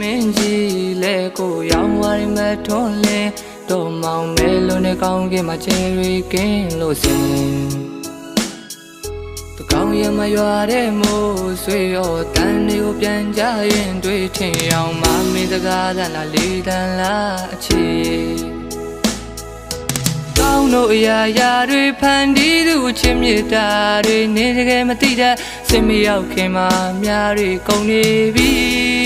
မင်းကြီးလဲကိုရောင်ဝါရီမထွန်းလင်းတော့မောင်မဲလုံးနဲ့ကောင်းကင်မှာချယ်ရီကင်းလို့စင်တကောင်းရမရွာတဲ့မိုးဆွေရောတန်တွေကိုပြန်ကြရင်တွေ့ထင်အောင်မမင်းစကားသလားလေးတန်လားအချီကောင်းတို့အရာရာတွေဖန်တီးသူချစ်မြတ်တာတွေနေတကယ်မသိတဲ့စင်မရောက်ခင်မှာများတွေကုန်နေပြီ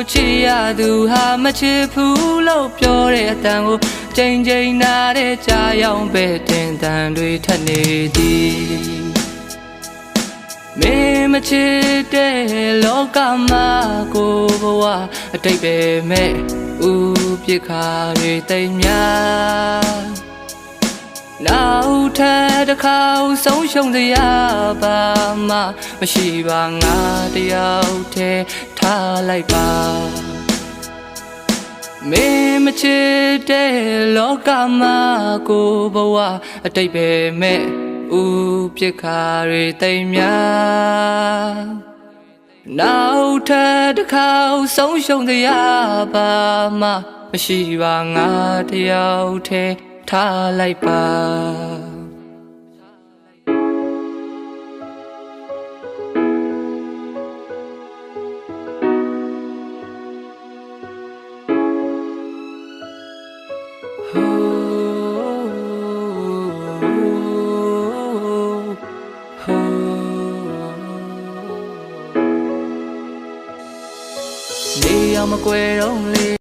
ကိုချစ်ရသူဟာမချစ်ဘူးလို့ပြောတဲ့အတန်ကိုချိန်ချိန်နာတဲ့ကြာရောက်ပဲတင်တန်တွေထက်နေသည်မင်းမချစ်တဲ့လောကမှာကိုဘဝအတိတ်ပဲမဲ့ဥပြစ်ခါတွေတိမ်များနောက်ထပ် တစ်ခါဆုံးရှုံးစရာပါမှမရှိပါငါတယောက်တည်းထားလိုက်ပါမင်းမချစ်တဲ့လောကမှာကိုဘဝအတိတ်ပဲမဲ့ဥပြစ်ခါတွေတိမ်များနောက်ထပ်တစ်ခါဆုံးရှုံးစရာပါမှမရှိပါငါတယောက်တည်းထားလိုက်ပါ နေရမကွယ်တော့လေ